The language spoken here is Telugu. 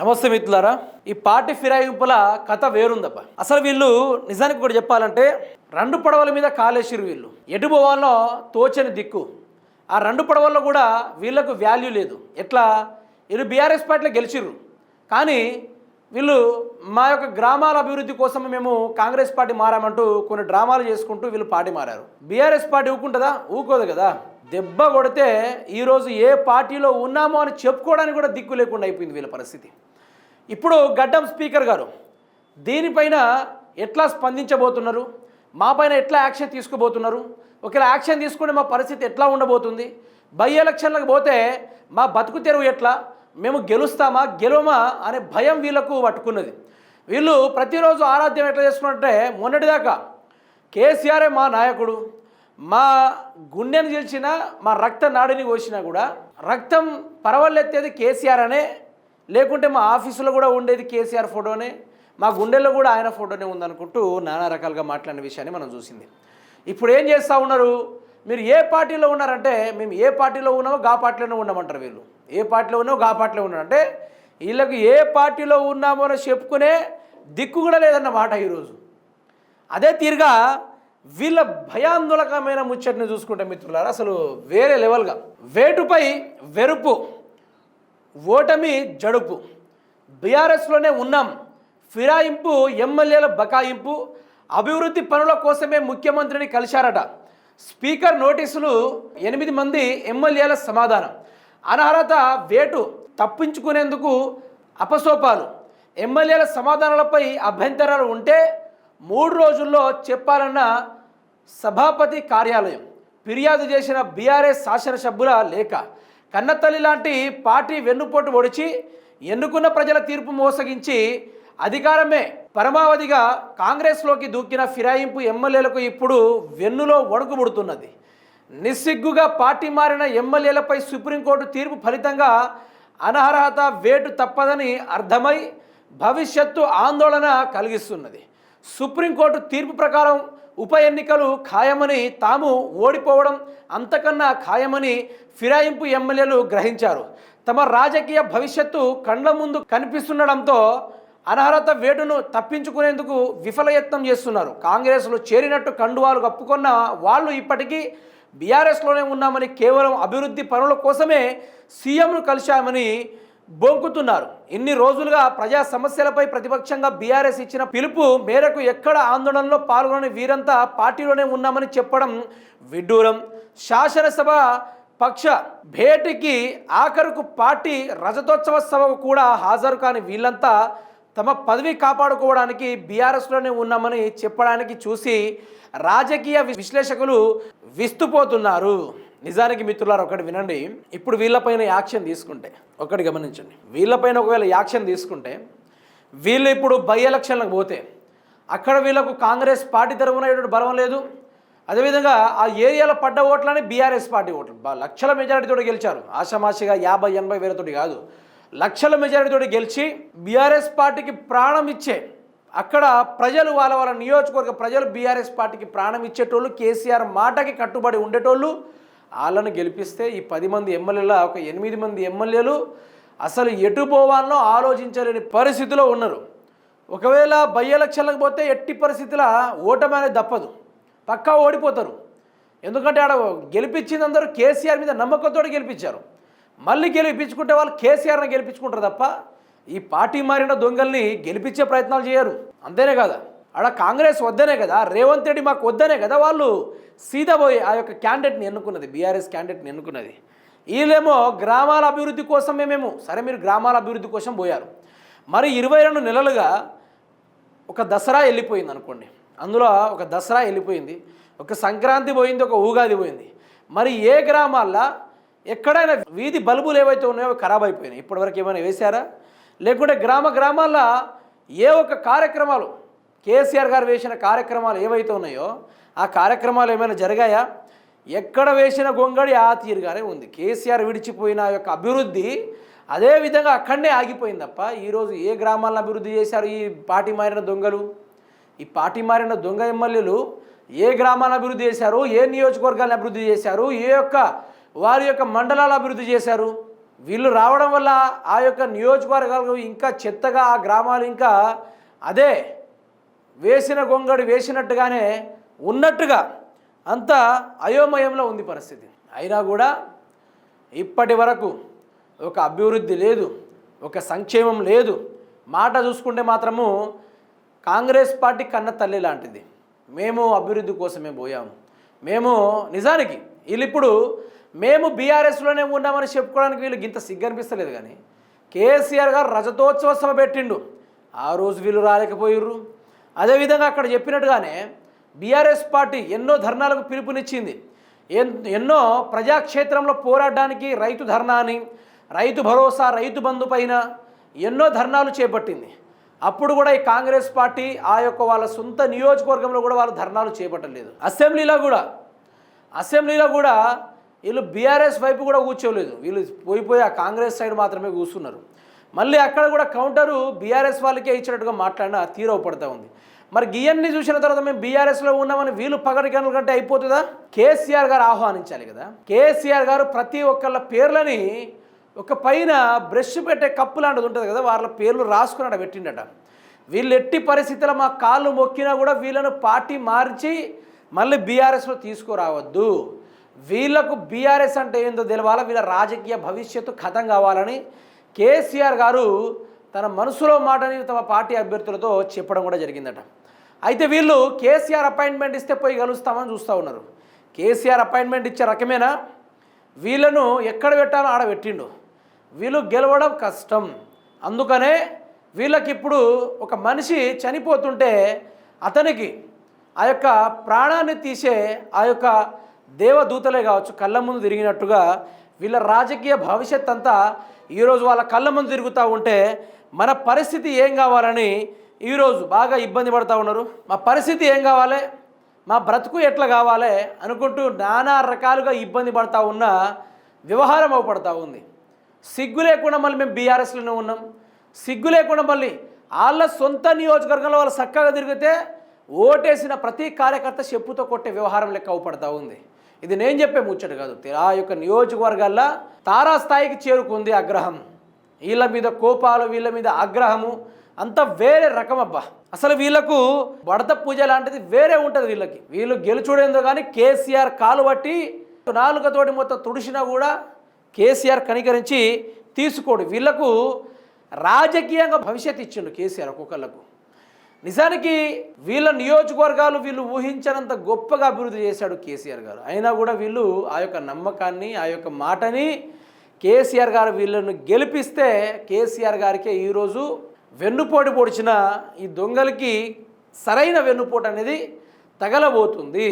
నమస్తే మిత్రులారా ఈ పార్టీ ఫిరాయింపుల కథ వేరుందబ్బా. అసలు వీళ్ళు నిజానికి కూడా చెప్పాలంటే రెండు పడవల మీద కాలేసిరు వీళ్ళు. ఎటు పోవాలో తోచని దిక్కు. ఆ రెండు పడవల్లో కూడా వీళ్ళకు వాల్యూ లేదు. ఎట్లా? వీళ్ళు బీఆర్ఎస్ పార్టీలో గెలిచిర్రు. కానీ వీళ్ళు మా యొక్క గ్రామాల అభివృద్ధి కోసం మేము కాంగ్రెస్ పార్టీ మారామంటూ కొన్ని డ్రామాలు చేసుకుంటూ వీళ్ళు పార్టీ మారారు. BRS party ఊకుంటుందా? ఊకోదు కదా. దెబ్బ కొడితే ఈరోజు ఏ పార్టీలో ఉన్నామో అని చెప్పుకోవడానికి కూడా దిక్కు లేకుండా అయిపోయింది వీళ్ళ పరిస్థితి. ఇప్పుడు గడ్డం స్పీకర్ గారు దీనిపైన ఎట్లా స్పందించబోతున్నారు? మా పైన ఎట్లా యాక్షన్ తీసుకోబోతున్నారు? ఒకవేళ యాక్షన్ తీసుకుంటే మా పరిస్థితి ఎట్లా ఉండబోతుంది? బై ఎలక్షన్లకు పోతే మా బతుకు తెరువు ఎట్లా? మేము గెలుస్తామా గెలవమా అనే భయం వీళ్ళకు పట్టుకున్నది. వీళ్ళు ప్రతిరోజు ఆరాధ్యం ఎట్లా చేసుకున్నట్టే మొన్నటిదాకా కేసీఆరే మా నాయకుడు మా గుండెను గెలిచిన మా రక్త నాడిని కోసినా కూడా రక్తం పరవలెత్తేది కేసీఆర్ అనే లేకుంటే మా ఆఫీసులో కూడా ఉండేది కేసీఆర్ ఫోటోనే మా గుండెల్లో కూడా ఆయన ఫోటోనే ఉందనుకుంటూ నానా రకాలుగా మాట్లాడిన విషయాన్ని మనం చూసింది. ఇప్పుడు ఏం చేస్తూ ఉన్నారు? మీరు ఏ పార్టీలో ఉన్నారంటే మేము ఏ పార్టీలో ఉన్నామో గా పార్టీలోనే ఉన్నామంటారు వీళ్ళు. ఏ పార్టీలో ఉన్నామో గా పార్టీలో ఉన్నారు అంటే వీళ్ళకి ఏ పార్టీలో ఉన్నామో అని చెప్పుకునే దిక్కు కూడా లేదన్నమాట ఈరోజు. అదే తీరుగా వీళ్ళ భయాందోళకమైన ముచ్చటిని చూసుకుంటే మిత్రులారా అసలు వేరే లెవెల్గా. వేటుపై వెరుపు. ఓటమి జడుపు. బీఆర్ఎస్లోనే ఉన్నాం. ఫిరాయింపు ఎమ్మెల్యేల బకాయింపు అభివృద్ధి పనుల కోసమే ముఖ్యమంత్రిని కలిశారట. స్పీకర్ నోటీసులు ఎనిమిది మంది ఎమ్మెల్యేల సమాధానం. అనర్హత వేటు తప్పించుకునేందుకు అపసోపాలు. ఎమ్మెల్యేల సమాధానాలపై అభ్యంతరాలు ఉంటే మూడు రోజుల్లో చెప్పాలన్న సభాపతి కార్యాలయం. ఫిర్యాదు చేసిన బీఆర్ఎస్ శాసనసభ్యుల లేఖ. కన్నతల్లి లాంటి పార్టీ వెన్నుపోటు ఒడిచి ఎన్నుకున్న ప్రజల తీర్పు మోసగించి అధికారమే పరమావధిగా కాంగ్రెస్లోకి దూకిన ఫిరాయింపు ఎమ్మెల్యేలకు ఇప్పుడు వెన్నులో వణుకుబుడుతున్నది నిస్సిగ్గుగా పార్టీ మారిన ఎమ్మెల్యేలపై సుప్రీంకోర్టు తీర్పు ఫలితంగా అనర్హత వేటు తప్పదని అర్థమై భవిష్యత్తు ఆందోళన కలిగిస్తున్నది. సుప్రీంకోర్టు తీర్పు ప్రకారం ఉప ఎన్నికలు ఖాయమని తాము ఓడిపోవడం అంతకన్నా ఖాయమని ఫిరాయింపు ఎమ్మెల్యేలు గ్రహించారు. తమ రాజకీయ భవిష్యత్తు కండ్ల ముందు కనిపిస్తుండడంతో అనర్హత వేటును తప్పించుకునేందుకు విఫలయత్నం చేస్తున్నారు. కాంగ్రెస్లో చేరినట్టు కండువాలు కప్పుకున్న వాళ్ళు ఇప్పటికీ బీఆర్ఎస్లోనే ఉన్నామని కేవలం అభివృద్ధి పనుల కోసమే సీఎంను కలిశామని బొంకుతున్నారు. ఇన్ని రోజులుగా ప్రజా సమస్యలపై ప్రతిపక్షంగా బీఆర్ఎస్ ఇచ్చిన పిలుపు మేరకు ఎక్కడ ఆందోళనలో పాల్గొనని వీరంతా పార్టీలోనే ఉన్నామని చెప్పడం విడ్డూరం. శాసనసభ పక్ష భేటీకి ఆఖరుకు పార్టీ రజతోత్సవ సభకు కూడా హాజరు కాని వీళ్ళంతా తమ పదవి కాపాడుకోవడానికి బీఆర్ఎస్లోనే ఉన్నామని చెప్పడానికి చూసి రాజకీయ విశ్లేషకులు విస్తుపోతున్నారు. నిజానికి మిత్రులారు ఒకటి వినండి. ఇప్పుడు వీళ్ళపైన యాక్షన్ తీసుకుంటే ఒకటి గమనించండి. వీళ్ళపైన ఒకవేళ యాక్షన్ తీసుకుంటే వీళ్ళు ఇప్పుడు బై ఎలక్షన్లకు పోతే అక్కడ వీళ్ళకు కాంగ్రెస్ పార్టీ తరఫున ఎటువంటి బలం లేదు. అదేవిధంగా ఆ ఏరియాలో పడ్డ ఓట్లని బీఆర్ఎస్ పార్టీ ఓట్లు. లక్షల మెజారిటీతో గెలిచారు. ఆషామాషిగా యాభై ఎనభై వేలతోటి కాదు. లక్షల మెజారిటీతో గెలిచి బీఆర్ఎస్ పార్టీకి ప్రాణం ఇచ్చే అక్కడ ప్రజలు వాళ్ళ వాళ్ళ నియోజకవర్గ ప్రజలు బీఆర్ఎస్ పార్టీకి ప్రాణం ఇచ్చేటోళ్ళు కేసీఆర్ మాటకి కట్టుబడి ఉండేటోళ్ళు వాళ్ళను గెలిపిస్తే ఈ పది మంది ఎమ్మెల్యేల ఒక ఎనిమిది మంది ఎమ్మెల్యేలు అసలు ఎటు పోవాలనో ఆలోచించలేని పరిస్థితిలో ఉన్నారు. ఒకవేళ బై ఎలక్షన్లకు పోతే ఎట్టి పరిస్థితుల ఓటమి అనేది తప్పదు. పక్కా ఓడిపోతారు. ఎందుకంటే ఆడ గెలిపించింది అందరూ కేసీఆర్ మీద నమ్మకంతో గెలిపించారు. మళ్ళీ గెలిపించుకుంటే వాళ్ళు కేసీఆర్ని గెలిపించుకుంటారు తప్ప ఈ పార్టీ మారిన దొంగల్ని గెలిపించే ప్రయత్నాలు చేయరు. అంతేనే కదా? అక్కడ కాంగ్రెస్ వద్దనే కదా రేవంత్ రెడ్డి మాకు వద్దనే కదా వాళ్ళు సీదా ఆ యొక్క క్యాండిడేట్ని ఎన్నుకున్నది బీఆర్ఎస్ క్యాండిడేట్ని ఎన్నుకున్నది. వీళ్ళేమో గ్రామాల అభివృద్ధి కోసమే మేము సరే మీరు గ్రామాల అభివృద్ధి కోసం పోయారు. మరి ఇరవై రెండు నెలలుగా ఒక దసరా వెళ్ళిపోయింది అనుకోండి అందులో ఒక దసరా వెళ్ళిపోయింది ఒక సంక్రాంతి పోయింది ఒక ఉగాది పోయింది. మరి ఏ గ్రామాల్లో ఎక్కడైనా వీధి బల్బులు ఏవైతే ఉన్నాయో అవి ఖరాబ్ అయిపోయినాయి. ఇప్పటివరకు ఏమైనా వేశారా? లేకుంటే గ్రామ గ్రామాల్లో ఏ ఒక్క కార్యక్రమాలు కేసీఆర్ గారు వేసిన కార్యక్రమాలు ఏవైతే ఉన్నాయో ఆ కార్యక్రమాలు ఏమైనా జరిగాయా? ఎక్కడ వేసిన గొంగడి ఆ తీరుగానే ఉంది. కేసీఆర్ విడిచిపోయిన ఆ యొక్క అభివృద్ధి అదే విధంగా అక్కడనే ఆగిపోయింది తప్ప ఈరోజు ఏ గ్రామాలను అభివృద్ధి చేశారు ఈ పార్టీ మారిన దొంగలు? ఈ పార్టీ మారిన దొంగ ఎమ్మెల్యేలు ఏ గ్రామాలను అభివృద్ధి చేశారు? ఏ నియోజకవర్గాలను అభివృద్ధి చేశారు? ఏ యొక్క వారి యొక్క మండలాలు అభివృద్ధి చేశారు? వీళ్ళు రావడం వల్ల ఆ యొక్క నియోజకవర్గాలు ఇంకా చెత్తగా ఆ గ్రామాలు ఇంకా అదే వేసిన గొంగడి వేసినట్టుగానే ఉన్నట్టుగా అంత అయోమయంలో ఉంది పరిస్థితి. అయినా కూడా ఇప్పటి వరకు ఒక అభివృద్ధి లేదు ఒక సంక్షేమం లేదు. మాట చూసుకుంటే మాత్రము కాంగ్రెస్ పార్టీ కన్న తల్లి లాంటిది. మేము అభివృద్ధి కోసమే పోయాము. మేము నిజానికి వీళ్ళు ఇప్పుడు మేము బీఆర్ఎస్లోనే ఉన్నామని చెప్పుకోవడానికి వీళ్ళు ఇంత సిగ్గనిపిస్తలేదు కానీ కేసీఆర్ గారు రజతోత్సవ సభ పెట్టిండు. ఆ రోజు వీళ్ళు రాలేకపోయిర్రు. అదేవిధంగా అక్కడ చెప్పినట్టుగానే బీఆర్ఎస్ పార్టీ ఎన్నో ధర్నాలకు పిలుపునిచ్చింది. ఎన్- ఎన్నో ప్రజాక్షేత్రంలో పోరాడడానికి రైతు ధర్నా అని రైతు భరోసా రైతు బంధు పైన ఎన్నో ధర్నాలు చేపట్టింది. అప్పుడు కూడా ఈ కాంగ్రెస్ పార్టీ ఆ యొక్క వాళ్ళ సొంత నియోజకవర్గంలో కూడా వాళ్ళు ధర్నాలు చేపట్టలేదు. అసెంబ్లీలో కూడా అసెంబ్లీలో కూడా వీళ్ళు బీఆర్ఎస్ వైపు కూడా కూర్చోలేదు. వీళ్ళు పోయిపోయి ఆ కాంగ్రెస్ సైడ్ మాత్రమే కూర్చున్నారు. మళ్ళీ అక్కడ కూడా కౌంటరు బీఆర్ఎస్ వాళ్ళకే ఇచ్చినట్టుగా మాట్లాడిన తీరవ పడుతూ ఉంది. మరి గియన్ని చూసిన తర్వాత మేము బీఆర్ఎస్లో ఉన్నామని వీళ్ళు పగటి గనుల కంటే అయిపోతుందా? కేసీఆర్ గారు ఆహ్వానించాలి కదా. కేసీఆర్ గారు ప్రతి ఒక్కళ్ళ పేర్లని ఒక పైన బ్రష్ పెట్టే కప్పు లాంటిది ఉంటుంది కదా వాళ్ళ పేర్లు రాసుకున్నాడు పెట్టిండట. వీళ్ళు ఎట్టి పరిస్థితుల్లో మా కాళ్ళు మొక్కినా కూడా వీళ్ళను పార్టీ మార్చి మళ్ళీ బీఆర్ఎస్లో తీసుకురావద్దు. వీళ్ళకు బీఆర్ఎస్ అంటే ఏందో తెలవాలా? వీళ్ళ రాజకీయ భవిష్యత్తు కథం కావాలని కేసీఆర్ గారు తన మనసులో మాటని తమ పార్టీ అభ్యర్థులతో చెప్పడం కూడా జరిగిందట. అయితే వీళ్ళు కేసీఆర్ అపాయింట్మెంట్ ఇస్తే పోయి కలుస్తామని చూస్తూ ఉన్నారు. కేసీఆర్ అపాయింట్మెంట్ ఇచ్చే రకమేనా? వీళ్ళను ఎక్కడ పెట్టాలో ఆడ పెట్టిండు. వీళ్ళు గెలవడం కష్టం. అందుకనే వీళ్ళకి ఇప్పుడు ఒక మనిషి చనిపోతుంటే అతనికి ఆ యొక్క ప్రాణాన్ని తీసే ఆ యొక్క దేవదూతలే కావచ్చు కళ్ళ ముందు తిరిగినట్టుగా వీళ్ళ రాజకీయ భవిష్యత్ అంతా ఈరోజు వాళ్ళ కళ్ళ ముందు తిరుగుతూ ఉంటే మన పరిస్థితి ఏం కావాలని ఈరోజు బాగా ఇబ్బంది పడుతూ ఉన్నారు. మా పరిస్థితి ఏం కావాలి? మా బ్రతుకు ఎట్లా కావాలి? అనుకుంటూ నానా రకాలుగా ఇబ్బంది పడతా ఉన్న వ్యవహారం అవపడతా ఉంది. సిగ్గు లేకుండా మళ్ళీ మేము బీఆర్ఎస్లోనే ఉన్నాం. సిగ్గు లేకుండా మళ్ళీ వాళ్ళ సొంత నియోజకవర్గంలో వాళ్ళు చక్కగా తిరిగితే ఓటేసిన ప్రతి కార్యకర్త చెప్పుతో కొట్టే వ్యవహారం లెక్క అవపడతా ఉంది. ఇది నేను చెప్పే ముచ్చట కాదు. ఆ యొక్క నియోజకవర్గాల్లో తారాస్థాయికి చేరుకుంది ఆగ్రహం. వీళ్ళ మీద కోపాలు వీళ్ళ మీద ఆగ్రహము అంత వేరే రకం అబ్బా. అసలు వీళ్ళకు వడత పూజ లాంటిది వేరే ఉంటుంది వీళ్ళకి. వీళ్ళు గెలుచుడేందో కానీ కేసీఆర్ కాలు బట్టి నాలుగతోటి మొత్తం తుడిసినా కూడా కేసీఆర్ కనికరించి తీసుకోడు. వీళ్ళకు రాజకీయంగా భవిష్యత్తు ఇచ్చిండు కేసీఆర్ ఒక్కొక్కళ్ళకు. నిజానికి వీళ్ళ నియోజకవర్గాలు వీళ్ళు ఊహించనంత గొప్పగా అభివృద్ధి చేశాడు కేసీఆర్ గారు. అయినా కూడా వీళ్ళు ఆ యొక్క నమ్మకాన్ని ఆ యొక్క మాటని కేసీఆర్ గారు వీళ్ళను గెలిపిస్తే కేసీఆర్ గారికే ఈరోజు వెన్నుపోటు పొడిచిన ఈ దొంగలకి సరైన వెన్నుపోటు అనేది తగలబోతుంది.